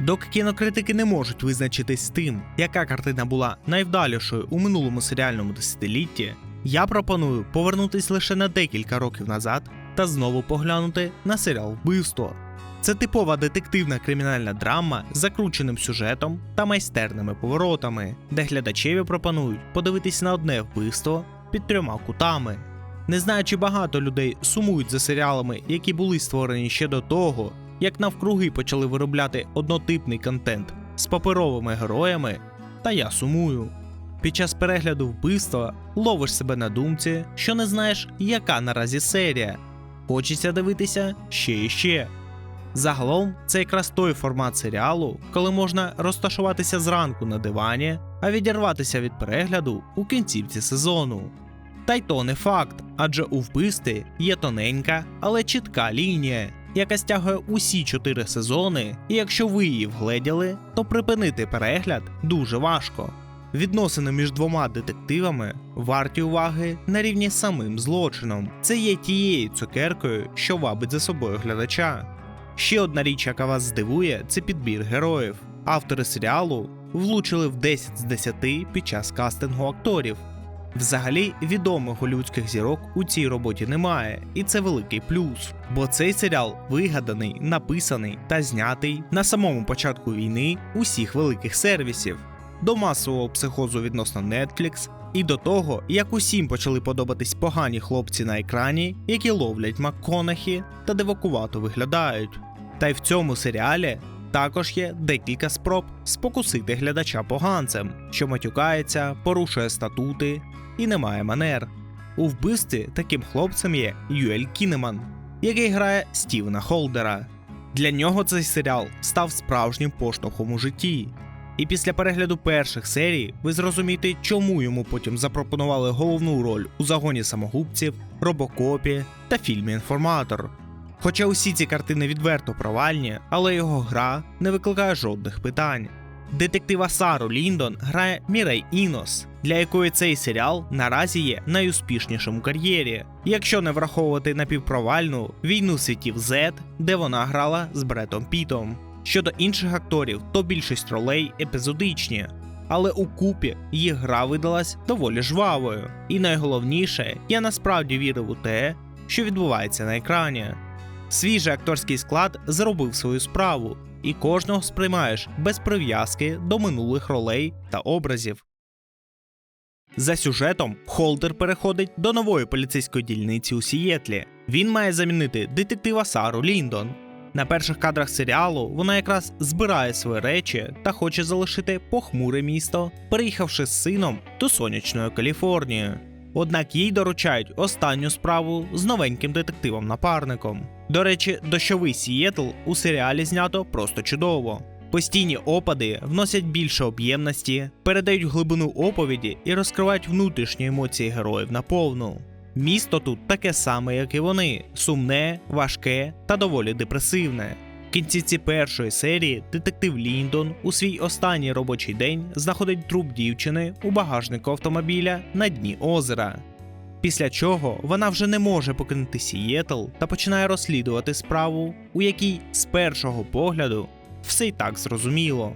Доки кінокритики не можуть визначитись з тим, яка картина була найвдалішою у минулому серіальному десятилітті, я пропоную повернутись лише на декілька років назад та знову поглянути на серіал Вбивство. Це типова детективна кримінальна драма з закрученим сюжетом та майстерними поворотами, де глядачеві пропонують подивитись на одне вбивство під трьома кутами. Не знаю, чи багато людей сумують за серіалами, які були створені ще до того, як навкруги почали виробляти однотипний контент з паперовими героями, та я сумую. Під час перегляду вбивства ловиш себе на думці, що не знаєш, яка наразі серія. Хочеться дивитися ще і ще. Загалом, це якраз той формат серіалу, коли можна розташуватися зранку на дивані, а відірватися від перегляду у кінцівці сезону. Та й то не факт, адже у вбивстві є тоненька, але чітка лінія, яка стягує усі чотири сезони, і якщо ви її вгледіли, то припинити перегляд дуже важко. Відносини між двома детективами варті уваги на рівні самим злочином. Це є тією цукеркою, що вабить за собою глядача. Ще одна річ, яка вас здивує, це підбір героїв. Автори серіалу влучили в 10 з 10 під час кастингу акторів. Взагалі, відомих голівудських зірок у цій роботі немає, і це великий плюс. Бо цей серіал вигаданий, написаний та знятий на самому початку війни усіх великих сервісів, до масового психозу відносно Netflix, і до того, як усім почали подобатись погані хлопці на екрані, які ловлять МакКонахі та дивакувато виглядають. Та й в цьому серіалі також є декілька спроб спокусити глядача поганцем, що матюкається, порушує статути і не має манер. У вбивстві таким хлопцем є Юель Кінеман, який грає Стівена Холдера. Для нього цей серіал став справжнім поштовхом у житті. І після перегляду перших серій ви зрозумієте, чому йому потім запропонували головну роль у загоні самогубців, робокопі та фільмі Інформатор. Хоча усі ці картини відверто провальні, але його гра не викликає жодних питань. Детектива Сару Ліндон грає Мірей Інос, для якої цей серіал наразі є найуспішнішим у кар'єрі, якщо не враховувати напівпровальну війну світів Z, де вона грала з Бретом Пітом. Щодо інших акторів, то більшість ролей епізодичні, але у купі їх гра видалась доволі жвавою. І найголовніше, я насправді вірив у те, що відбувається на екрані. Свіжий акторський склад зробив свою справу, і кожного сприймаєш без прив'язки до минулих ролей та образів. За сюжетом Холдер переходить до нової поліцейської дільниці у Сієтлі. Він має замінити детектива Сару Ліндон. На перших кадрах серіалу вона якраз збирає свої речі та хоче залишити похмуре місто, переїхавши з сином до сонячної Каліфорнії. Однак їй доручають останню справу з новеньким детективом-напарником. До речі, дощовий Сієтл у серіалі знято просто чудово. Постійні опади вносять більше об'ємності, передають глибину оповіді і розкривають внутрішні емоції героїв наповну. Місто тут таке саме, як і вони: сумне, важке та доволі депресивне. В кінці першої серії детектив Ліндон у свій останній робочий день знаходить труп дівчини у багажнику автомобіля на дні озера. Після чого вона вже не може покинути Сієтл та починає розслідувати справу, у якій з першого погляду все й так зрозуміло.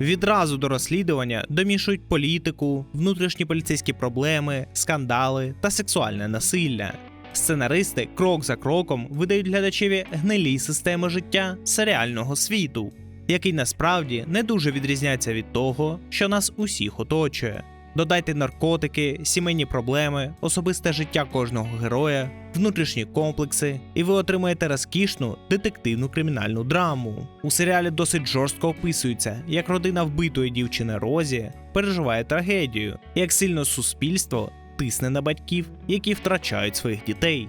Відразу до розслідування домішують політику, внутрішні поліцейські проблеми, скандали та сексуальне насилля. Сценаристи крок за кроком видають глядачеві гнилі системи життя серіального світу, який насправді не дуже відрізняється від того, що нас усіх оточує. Додайте наркотики, сімейні проблеми, особисте життя кожного героя, внутрішні комплекси, і ви отримаєте розкішну детективну кримінальну драму. У серіалі досить жорстко описується, як родина вбитої дівчини Розі переживає трагедію, як сильно суспільство тисне на батьків, які втрачають своїх дітей.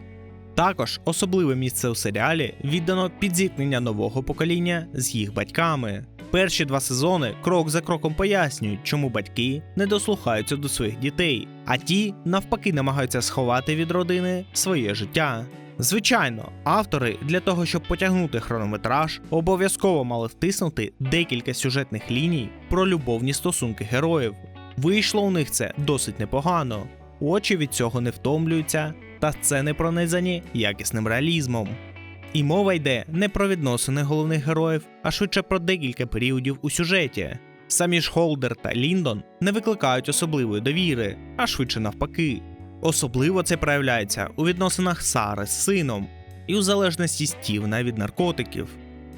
Також особливе місце у серіалі віддано під зіткнення нового покоління з їх батьками. Перші два сезони крок за кроком пояснюють, чому батьки не дослухаються до своїх дітей, а ті навпаки намагаються сховати від родини своє життя. Звичайно, автори для того, щоб потягнути хронометраж, обов'язково мали втиснути декілька сюжетних ліній про любовні стосунки героїв. Вийшло у них це досить непогано. Очі від цього не втомлюються, та сцени пронизані якісним реалізмом. І мова йде не про відносини головних героїв, а швидше про декілька періодів у сюжеті. Самі ж Холдер та Ліндон не викликають особливої довіри, а швидше навпаки. Особливо це проявляється у відносинах Сари з сином і у залежності Стівена від наркотиків.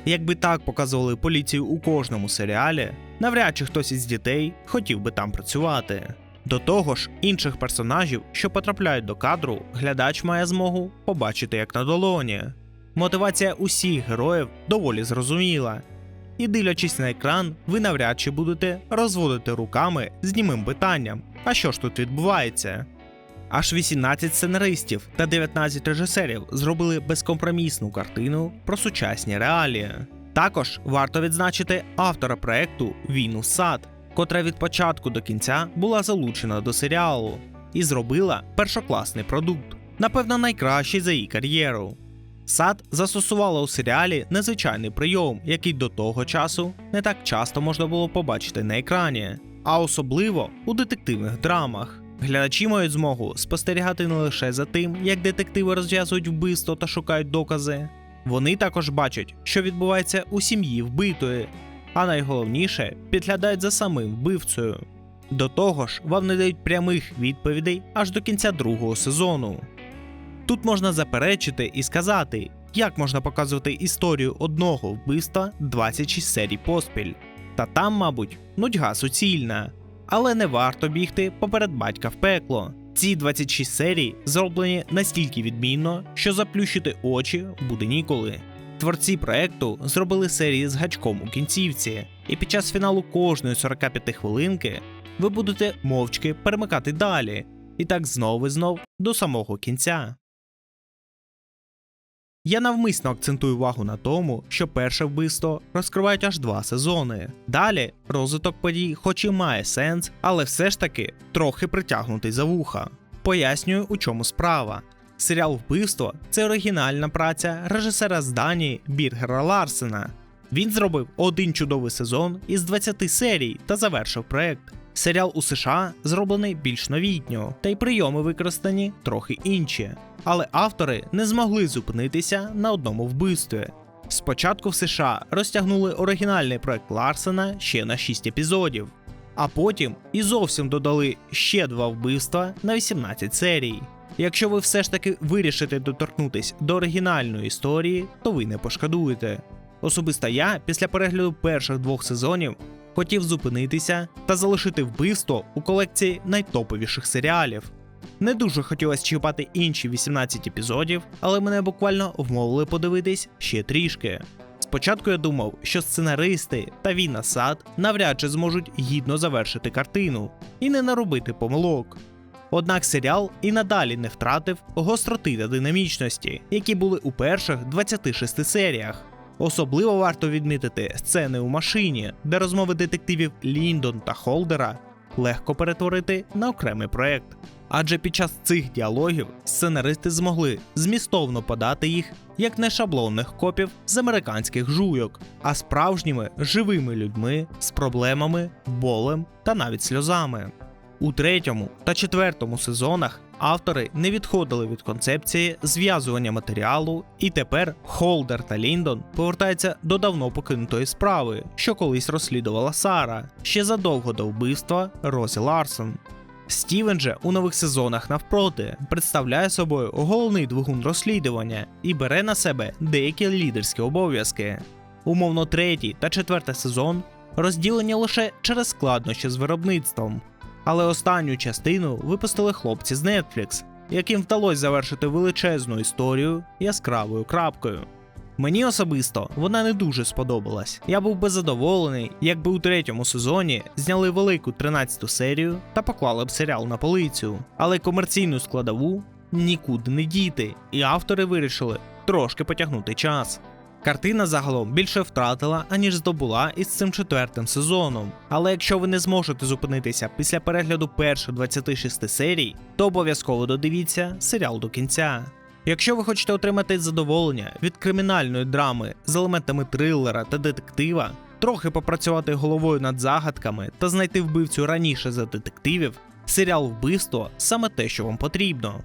Якби так показували поліцію у кожному серіалі, навряд чи хтось із дітей хотів би там працювати. До того ж, інших персонажів, що потрапляють до кадру, глядач має змогу побачити як на долоні. Мотивація усіх героїв доволі зрозуміла. І дивлячись на екран, ви навряд чи будете розводити руками з німим питанням: а що ж тут відбувається? Аж 18 сценаристів та 19 режисерів зробили безкомпромісну картину про сучасні реалії. Також варто відзначити автора проекту Війну сад, котра від початку до кінця була залучена до серіалу і зробила першокласний продукт, напевно, найкращий за її кар'єру. Сад застосувала у серіалі незвичайний прийом, який до того часу не так часто можна було побачити на екрані, а особливо у детективних драмах. Глядачі мають змогу спостерігати не лише за тим, як детективи розв'язують вбивство та шукають докази. Вони також бачать, що відбувається у сім'ї вбитої, а найголовніше підглядають за самим вбивцею. До того ж, вам не дають прямих відповідей аж до кінця другого сезону. Тут можна заперечити і сказати, як можна показувати історію одного вбивства 26 серій поспіль. Та там, мабуть, нудьга суцільна. Але не варто бігти поперед батька в пекло. Ці 26 серій зроблені настільки відмінно, що заплющити очі буде ніколи. Творці проекту зробили серії з гачком у кінцівці, і під час фіналу кожної 45 хвилинки ви будете мовчки перемикати далі, і так знову і знов до самого кінця. Я навмисно акцентую увагу на тому, що перше вбивство розкривають аж два сезони. Далі розвиток подій, хоч і має сенс, але все ж таки трохи притягнутий за вуха. Пояснюю, у чому справа. Серіал Вбивство це оригінальна праця режисера з Данії Біргера Ларсена. Він зробив один чудовий сезон із 20 серій та завершив проект. Серіал у США зроблений більш новітньо, та й прийоми використані трохи інші. Але автори не змогли зупинитися на одному вбивстві. Спочатку в США розтягнули оригінальний проект Ларсена ще на 6 епізодів, а потім і зовсім додали ще два вбивства на 18 серій. Якщо ви все ж таки вирішите доторкнутись до оригінальної історії, то ви не пошкодуєте. Особисто я після перегляду перших двох сезонів хотів зупинитися та залишити вбивство у колекції найтоповіших серіалів. Не дуже хотілося чіпати інші 18 епізодів, але мене буквально вмовили подивитись ще трішки. Спочатку я думав, що сценаристи та Віна Сад навряд чи зможуть гідно завершити картину і не наробити помилок. Однак серіал і надалі не втратив гостроти та динамічності, які були у перших 26 серіях. Особливо варто відмітити сцени у машині, де розмови детективів Ліндон та Холдера легко перетворити на окремий проект. Адже під час цих діалогів сценаристи змогли змістовно подати їх як не шаблонних копів з американських жуйок, а справжніми живими людьми з проблемами, болем та навіть сльозами. У третьому та четвертому сезонах автори не відходили від концепції зв'язування матеріалу, і тепер Холдер та Ліндон повертаються до давно покинутої справи, що колись розслідувала Сара ще задовго до вбивства Розі Ларсон. Стівен же у нових сезонах навпроти представляє собою головний двигун розслідування і бере на себе деякі лідерські обов'язки. Умовно, третій та четвертий сезон розділені лише через складнощі з виробництвом. Але останню частину випустили хлопці з Netflix, яким вдалося завершити величезну історію яскравою крапкою. Мені особисто вона не дуже сподобалась. Я був би задоволений, якби у третьому сезоні зняли велику 13 серію та поклали б серіал на полицю. Але комерційну складову нікуди не діти, і автори вирішили трошки потягнути час. Картина загалом більше втратила, аніж здобула із цим четвертим сезоном. Але якщо ви не зможете зупинитися після перегляду перших 26 серій, то обов'язково додивіться серіал до кінця. Якщо ви хочете отримати задоволення від кримінальної драми з елементами трилера та детектива, трохи попрацювати головою над загадками та знайти вбивцю раніше за детективів, серіал Вбивство саме те, що вам потрібно.